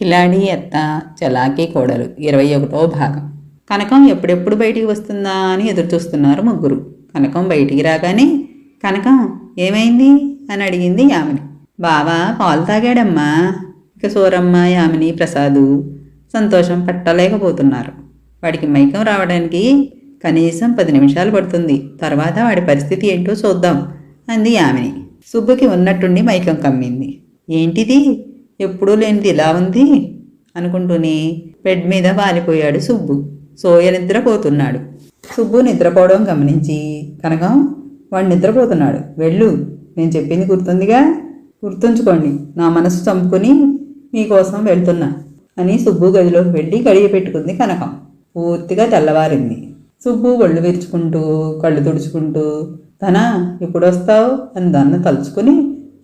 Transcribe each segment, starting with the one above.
కిలాడి ఎత్త చలాకీ కోడలు. ఇరవై ఒకటో భాగం. కనకం ఎప్పుడెప్పుడు బయటికి వస్తుందా అని ఎదురు చూస్తున్నారు ముగ్గురు. కనకం బయటికి రాగానే కనకం ఏమైంది? అని అడిగింది యామిని. బావా పాలు తాగాడమ్మా. ఇక సూరమ్మ యామిని ప్రసాదు. సంతోషం పట్టలేకపోతున్నారు. వాడికి మైకం రావడానికి కనీసం పది నిమిషాలు పడుతుంది. తర్వాత వాడి పరిస్థితి ఏంటో చూద్దాం అంది యామిని. సుబ్బుకి ఉన్నట్టుండి మైకం కమ్మింది. ఏంటిది? ఎప్పుడూ లేనిది ఇలా ఉంది? అనుకుంటూనే బెడ్ మీద వాలిపోయాడు సుబ్బు. సోయ నిద్రపోతున్నాడు. సుబ్బు నిద్రపోవడం గమనించి కనకం వాడు నిద్రపోతున్నాడు. వెళ్ళు నేను చెప్పింది గుర్తుందిగా? గుర్తుంచుకోండి నా మనసు చంపుకొని మీకోసం వెళ్తున్నా అని సుబ్బు గదిలోకి వెళ్ళి గడియ పెట్టుకుంది కనకం. పూర్తిగా తెల్లవారింది. సుబ్బు ఒళ్ళు విరుచుకుంటూ కళ్ళు తుడుచుకుంటూ తన ఇప్పుడు వస్తావు అని దాన్ని తలుచుకుని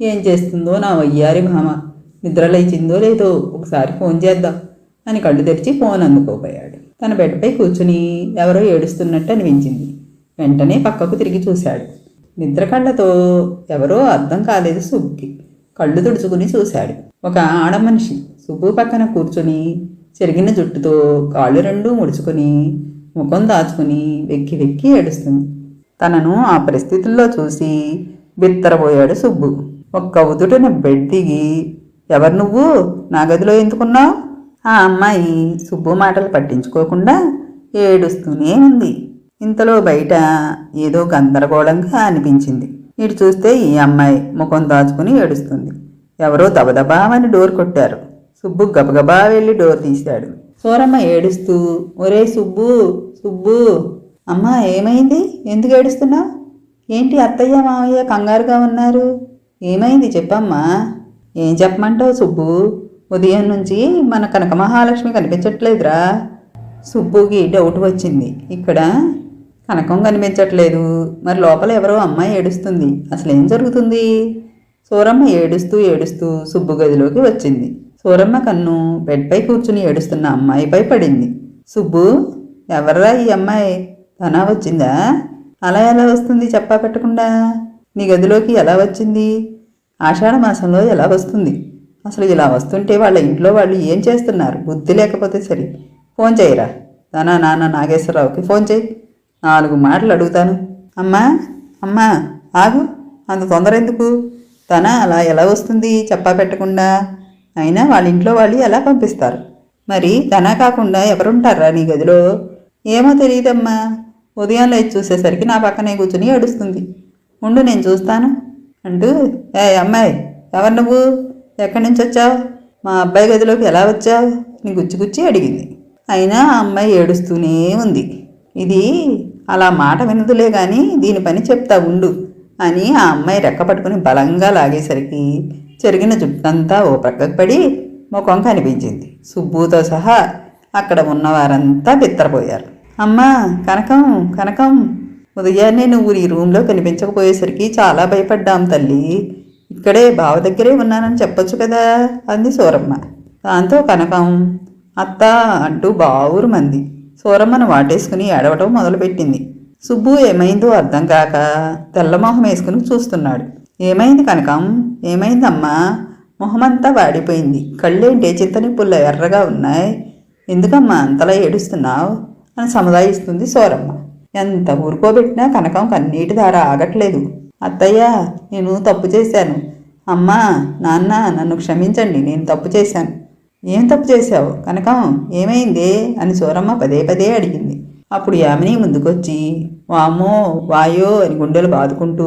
ఏం చేస్తుందో నా వయ్యారి భామ నిద్రలేచిందో లేదో ఒకసారి ఫోన్ చేద్దాం అని కళ్ళు తెరిచి ఫోన్ అందుకోపోయాడు తన బెడ్పై కూర్చుని ఎవరో ఏడుస్తున్నట్టు అనిపించింది. వెంటనే పక్కకు తిరిగి చూశాడు. నిద్ర కళ్ళతో ఎవరో అర్థం కాలేదు సుబ్బుకి. కళ్ళు తుడుచుకుని చూశాడు. ఒక ఆడ మనిషి సుబ్బు పక్కన కూర్చుని చెరిగిన జుట్టుతో కాళ్ళు రెండూ ముడుచుకొని ముఖం దాచుకుని వెక్కి వెక్కి ఏడుస్తుంది. తనను ఆ పరిస్థితుల్లో చూసి బిత్తరపోయాడు సుబ్బు. ఒక్క ఉదుటిన బెడ్ దిగి ఎవరు నువ్వు? నా గదిలో ఎందుకున్నావు? ఆ అమ్మాయి సుబ్బు మాటలు పట్టించుకోకుండా ఏడుస్తూనే ఉంది. ఇంతలో బయట ఏదో గందరగోళంగా అనిపించింది. ఇటు చూస్తే ఈ అమ్మాయి ముఖం దాచుకుని ఏడుస్తుంది. ఎవరో దబదబామని డోర్ కొట్టారు. సుబ్బు గబగబా వెళ్ళి డోర్ తీశాడు. సూరమ్మ ఏడుస్తూ ఒరే సుబ్బు సుబ్బు. అమ్మా ఏమైంది? ఎందుకు ఏడుస్తున్నావు? ఏంటి అత్తయ్య మామయ్య కంగారుగా ఉన్నారు? ఏమైంది చెప్పమ్మా. ఏం చెప్పమంటావు సుబ్బు? ఉదయం నుంచి మన కనక మహాలక్ష్మి కనిపించట్లేదురా. సుబ్బుకి డౌట్ వచ్చింది. ఇక్కడ కనకం కనిపించట్లేదు. మరి లోపల ఎవరో అమ్మాయి ఏడుస్తుంది. అసలు ఏం జరుగుతుంది? సూరమ్మ ఏడుస్తూ ఏడుస్తూ సుబ్బు గదిలోకి వచ్చింది. సూరమ్మ కన్ను బెడ్పై కూర్చుని ఏడుస్తున్న అమ్మాయిపై పడింది. సుబ్బు ఎవర్రా ఈ అమ్మాయి? తనా వచ్చిందా? అలా ఎలా వస్తుంది చెప్పా పెట్టకుండా? నీ గదిలోకి ఎలా వచ్చింది? ఆషాఢమాసంలో ఎలా వస్తుంది? అసలు ఇలా వస్తుంటే వాళ్ళ ఇంట్లో వాళ్ళు ఏం చేస్తున్నారు? బుద్ధి లేకపోతే సరే. ఫోన్ చేయరా? నానా నాన్న నాగేశ్వరరావుకి ఫోన్ చేయి. నాలుగు మాటలు అడుగుతాను. అమ్మా అమ్మా ఆగు. అంత తొందర ఎందుకు? తన అలా ఎలా వస్తుంది? చెప్పా పెట్టకుండా. అయినా వాళ్ళ ఇంట్లో వాళ్ళు ఎలా పంపిస్తారు? మరి తన కాకుండా ఎవరుంటారా నీ గదిలో? ఏమో తెలియదమ్మా ఉదయం లేచి చూసేసరికి నా పక్కనే కూర్చుని ఏడుస్తుంది. ఉండు నేను చూస్తాను. అంటూ ఏ అమ్మాయి ఎవరు నువ్వు? ఎక్కడి నుంచి వచ్చావు? మా అబ్బాయి గదిలోకి ఎలా వచ్చావు? నీ గుచ్చి గుచ్చి అడిగింది. అయినా ఆ అమ్మాయి ఏడుస్తూనే ఉంది. ఇది అలా మాట వినదులే కానీ దీని పని చెప్తా ఉండు అని ఆ అమ్మాయి రెక్క పట్టుకుని బలంగా లాగేసరికి జరిగిన జుట్టంతా ఓ ప్రక్కకు పడి ముఖం కనిపించింది. సుబ్బుతో సహా అక్కడ ఉన్నవారంతా బిత్తరపోయారు. అమ్మా కనకం కనకం ఉదయాన్నే నువ్వు ఈ రూమ్లో కనిపించకపోయేసరికి చాలా భయపడ్డాం తల్లి. ఇక్కడే బావ దగ్గరే ఉన్నానని చెప్పొచ్చు కదా అంది సూరమ్మ. దాంతో కనకం అత్త అంటూ బావురు మంది. సూరమ్మను వాటేసుకుని ఏడవటం మొదలుపెట్టింది. సుబ్బు ఏమైందో అర్థం కాక తెల్లమొహం వేసుకుని చూస్తున్నాడు. ఏమైంది కనకం? ఏమైందమ్మా? మొహమంతా వాడిపోయింది. కళ్ళేంటే చింతని పుల్ల ఎర్రగా ఉన్నాయి. ఎందుకమ్మా అంతలా ఏడుస్తున్నావు? అని సముదాయిస్తుంది సోరమ్మ. ఎంత ఊరుకోబెట్టినా కనకం కన్నీటి ధార ఆగట్లేదు. అత్తయ్య నేను తప్పు చేశాను. అమ్మా నాన్న నన్ను క్షమించండి నేను తప్పు చేశాను. ఏం తప్పు చేశావు? కనకం ఏమైంది? అని సూరమ్మ పదే పదే అడిగింది. అప్పుడు యామిని ముందుకొచ్చి వామ్మో వాయో అని గుండెలు బాదుకుంటూ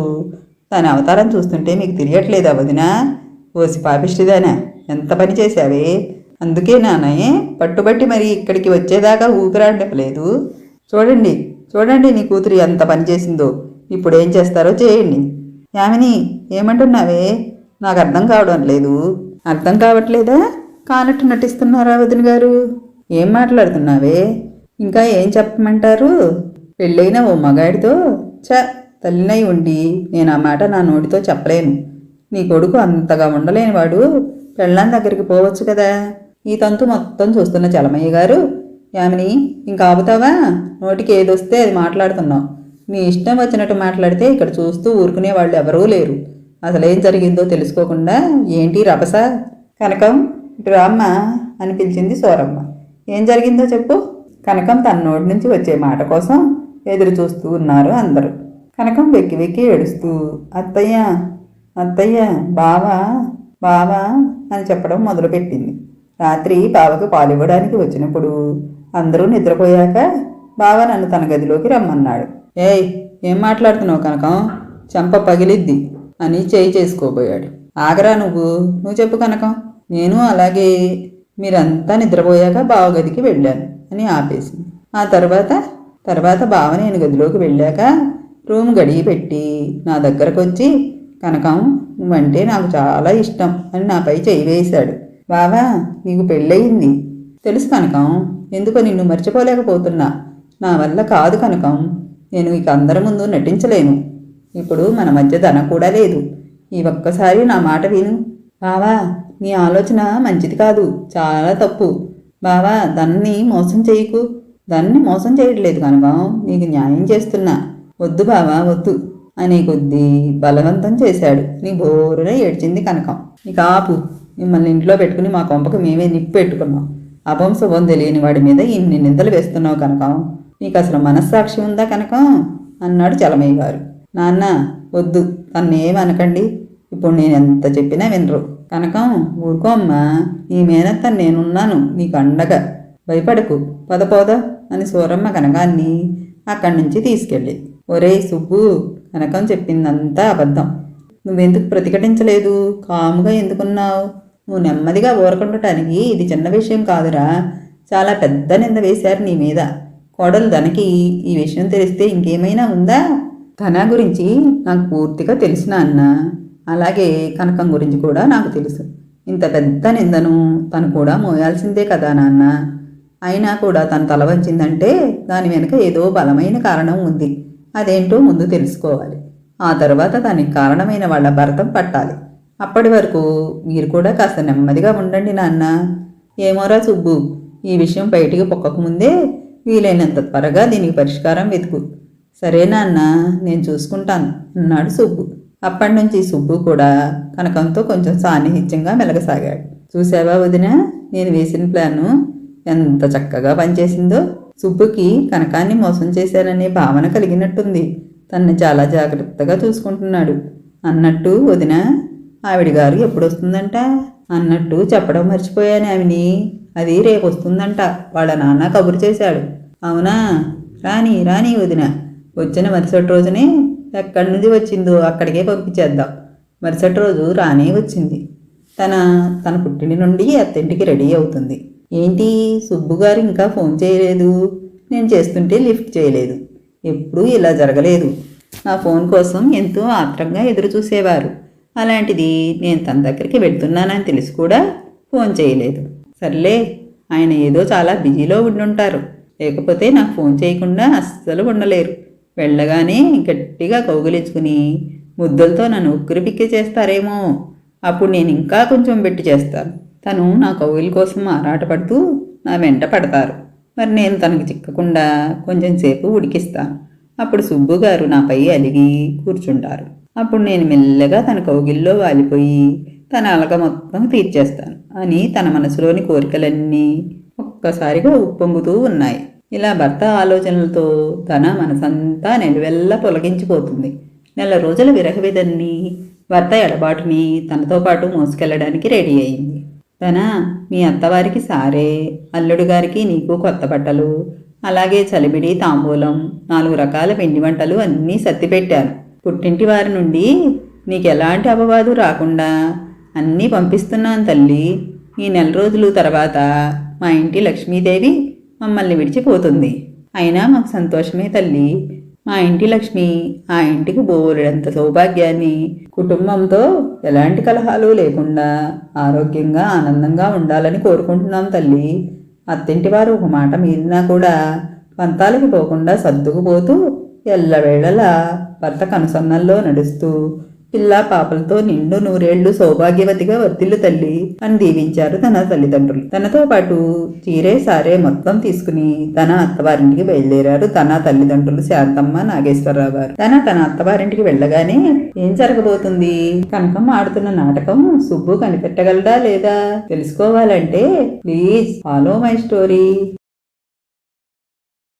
దాని అవతారం చూస్తుంటే మీకు తెలియట్లేదా వదినా? ఓసి పాపిష్టిదానా? ఎంత పని చేశావే? అందుకే నాన్నయ్య పట్టుబట్టి మరి ఇక్కడికి వచ్చేదాకా ఊపిరాడలేదు చూడండి చూడండి నీ కూతురు ఎంత పని చేసిందో. ఇప్పుడు ఏం చేస్తారో చేయండి. యామిని ఏమంటున్నావే? నాకు అర్థం కావడం లేదు. అర్థం కావట్లేదా? కానట్టు నటిస్తున్నారా వదిన గారు? ఏం మాట్లాడుతున్నావే? ఇంకా ఏం చెప్పమంటారు? పెళ్ళైన ఓ మగాడితో చ తల్లినై ఉండి నేను ఆ మాట నా నోటితో చెప్పలేను. నీ కొడుకు అంతగా ఉండలేనివాడు. పెళ్ళాం దగ్గరికి పోవచ్చు కదా. ఈ తంతు మొత్తం చూస్తున్న చలమయ్య గారు యామిని ఇంకా ఆపుతావా? నోటికి ఏదొస్తే అది మాట్లాడుతున్నావు. మీ ఇష్టం వచ్చినట్టు మాట్లాడితే ఇక్కడ చూస్తూ ఊరుకునే వాళ్ళు ఎవరూ లేరు. అసలు ఏం జరిగిందో తెలుసుకోకుండా ఏంటి రభస? కనకం ఇటు రామ్మ అని పిలిచింది సోరమ్మ. ఏం జరిగిందో చెప్పు. కనకం తన నోటి నుంచి వచ్చే మాట కోసం ఎదురు చూస్తూ ఉన్నారు అందరూ. కనకం వెక్కి వెక్కి ఏడుస్తూ అత్తయ్య అత్తయ్య బావా బావా అని చెప్పడం మొదలుపెట్టింది. రాత్రి బావకు పాలు ఇవ్వడానికి వచ్చినప్పుడు అందరూ నిద్రపోయాక బావ నన్ను తన గదిలోకి రమ్మన్నాడు. ఏయ్ ఏం మాట్లాడుతున్నావు కనకం? చెంప పగిలిద్ది అని చేయి చేసుకోబోయాడు. ఆగరా నువ్వు నువ్వు చెప్పు కనకం. నేను అలాగే మీరంతా నిద్రపోయాక బావ గదికి వెళ్ళాను అని ఆపేసింది. ఆ తర్వాత తర్వాత బావ నేను గదిలోకి వెళ్ళాక రూమ్ గడిగి పెట్టి నా దగ్గరకు వచ్చి కనకం నువ్వంటే నాకు చాలా ఇష్టం అని నాపై చేయి వేశాడు. బావా నీకు పెళ్ళయింది. తెలుసు కనకం ఎందుకో నిన్ను మర్చిపోలేకపోతున్నా. నా వల్ల కాదు కనుక నేను ఇక అందరి ముందు నటించలేను. ఇప్పుడు మన మధ్య ధన కూడా లేదు. ఈ ఒక్కసారి నా మాట విను. బావా నీ ఆలోచన మంచిది కాదు. చాలా తప్పు. బావా దాన్ని మోసం చేయకు. దాన్ని మోసం చేయట్లేదు కనుక నీకు న్యాయం చేస్తున్నా. వద్దు బావా వద్దు అనే కొద్దీ బలవంతం చేశాడు. నీ బోరున ఏడ్చింది కనకం. ఇక ఆపు. మిమ్మల్ని ఇంట్లో పెట్టుకుని మా కొంపకు మేమే నిప్పు పెట్టుకున్నాం. అపంశుభం తెలియని వాడి మీద ఇన్ని నిందలు వేస్తున్నావు కనకం? నీకు అసలు మనస్సాక్షి ఉందా కనకం? అన్నాడు చలమయ్య గారు. నాన్న వద్దు. తన్నేమనకండి ఇప్పుడు నేను ఎంత చెప్పినా వినరు. కనకం ఊరుకో అమ్మా. నీ మేనత్త నేనున్నాను. నీకు అండగా. భయపడకు. పదపోదా అని సూరమ్మ కనకాన్ని అక్కడి నుంచి తీసుకెళ్ళి. ఒరేయ్ సుబ్బు కనకం చెప్పిందంతా అబద్ధం. నువ్వెందుకు ప్రతిఘటించలేదు? కాముగా ఎందుకున్నావు? నువ్వు నెమ్మదిగా ఊరకుండటానికి ఇది చిన్న విషయం కాదురా. చాలా పెద్ద నింద వేశారు నీ మీద. కోడలు ధనకి ఈ విషయం తెలిస్తే ఇంకేమైనా ఉందా? ధన గురించి నాకు పూర్తిగా తెలిసిన అన్న? అలాగే కనకం గురించి కూడా నాకు తెలుసు. ఇంత పెద్ద నిందను తను కూడా మోయాల్సిందే కదా నాన్న. అయినా కూడా తను తల వంచిందంటే దాని వెనుక ఏదో బలమైన కారణం ఉంది. అదేంటో ముందు తెలుసుకోవాలి. ఆ తర్వాత దానికి కారణమైన వాళ్ళ భరతం పట్టాలి. అప్పటి వరకు మీరు కూడా కాస్త నెమ్మదిగా ఉండండి నాన్న. ఏమోరా సుబ్బు ఈ విషయం బయటికి పొక్కకు ముందే వీలైనంత త్వరగా దీనికి పరిష్కారం వెతుకు. సరే నాన్న నేను చూసుకుంటాను అన్నాడు సుబ్బు. అప్పటి నుంచి సుబ్బు కూడా కనకంతో కొంచెం సాన్నిహిత్యంగా మెలగసాగాడు. చూసావా వదిన నేను వేసిన ప్లాను ఎంత చక్కగా పనిచేసిందో. సుబ్బుకి కనకాన్ని మోసం చేశాననే భావన కలిగినట్టుంది. తన్ని చాలా జాగ్రత్తగా చూసుకుంటున్నాడు. అన్నట్టు వదిన ఆవిడ గారు ఎప్పుడు వస్తుందంట అన్నట్టు చెప్పడం మర్చిపోయాను ఆమెని అది రేపు వస్తుందంట వాళ్ళ నాన్న కబురు చేశాడు. అవునా? రాని రాని వదిన. వచ్చిన మరుసటి రోజునే ఎక్కడి నుంచి వచ్చిందో అక్కడికే పంపించేద్దాం. మరుసటి రోజు రానే వచ్చింది. తన తన పుట్టిన నుండి అత్తింటికి రెడీ అవుతుంది. ఏంటి? సుబ్బు గారు ఇంకా ఫోన్ చేయలేదు. నేను చేస్తుంటే లిఫ్ట్ చేయలేదు. ఎప్పుడూ ఇలా జరగలేదు. నా ఫోన్ కోసం ఎంతో ఆత్రంగా ఎదురు చూసేవారు అలాంటిది నేను తన దగ్గరికి వెళ్తున్నానని తెలిసి కూడా ఫోన్ చేయలేదు. సర్లే ఆయన ఏదో చాలా బిజీలో ఉండుంటారు. లేకపోతే నాకు ఫోన్ చేయకుండా అస్సలు ఉండలేరు. వెళ్ళగానే గట్టిగా కౌగిలించుకుని ముద్దలతో నన్ను ఉక్కిరి పిక్కి చేస్తారేమో. అప్పుడు నేను ఇంకా కొంచెం పెట్టి చేస్తాను. తను నా కౌగిలి కోసం ఆరాటపడుతూ నా వెంట పడతారు. మరి నేను తనకు చిక్కకుండా కొంచెం సేపు ఉడికిస్తాను. అప్పుడు సుబ్బు గారు నాపై అలిగి కూర్చుంటారు. అప్పుడు నేను మెల్లగా తన కౌగిల్లో వాలిపోయి తన అలక మొత్తం తీర్చేస్తాను అని తన మనసులోని కోరికలన్నీ ఒక్కసారిగా ఉప్పొంగుతూ ఉన్నాయి. ఇలా భర్త ఆలోచనలతో తన మనసంతా నెలవెల్లా తొలగించిపోతుంది నెల రోజుల విరహవిధన్ని భర్త ఎడబాటుని తనతో పాటు మోసుకెళ్ళడానికి రెడీ అయింది. తన మీ అత్తవారికి సారే అల్లుడు గారికి నీకు కొత్త బట్టలు అలాగే చలిబిడి తాంబూలం నాలుగు రకాల పిండి వంటలు అన్నీ సత్తిపెట్టాను పుట్టింటి వారి నుండి నీకు ఎలాంటి అపవాదు రాకుండా అన్నీ పంపిస్తున్నాను తల్లి. ఈ నెల రోజులు తర్వాత మా ఇంటి లక్ష్మీదేవి మమ్మల్ని విడిచిపోతుంది. అయినా మాకు సంతోషమే తల్లి. మా ఇంటి లక్ష్మి ఆ ఇంటికి బోలెడంత సౌభాగ్యాన్ని కుటుంబంతో ఎలాంటి కలహాలు లేకుండా ఆరోగ్యంగా ఆనందంగా ఉండాలని కోరుకుంటున్నాం తల్లి. అత్తింటి వారు ఒక మాట మీరినా కూడా పంతాలకి పోకుండా సర్దుకుపోతూ ఎల్లవేళలా భర్త కనుసన్నల్లో నడుస్తూ పిల్ల పాపలతో నిండు నూరేళ్ళు సౌభాగ్యవతిగా వర్తిల్లు తల్లి అని దీవించారు తన తల్లిదండ్రులు. తనతో పాటు చీరే సారే మొత్తం తీసుకుని తన అత్తవారింటికి బయలుదేరారు తన తల్లిదండ్రులు శాంతమ్మ నాగేశ్వరరావు గారు తన తన అత్తవారింటికి వెళ్ళగానే ఏం జరగబోతుంది? కనకం ఆడుతున్న నాటకం సుబ్బు కనిపెట్టగలడా లేదా? తెలుసుకోవాలంటే ప్లీజ్ ఫాలో మై స్టోరీ.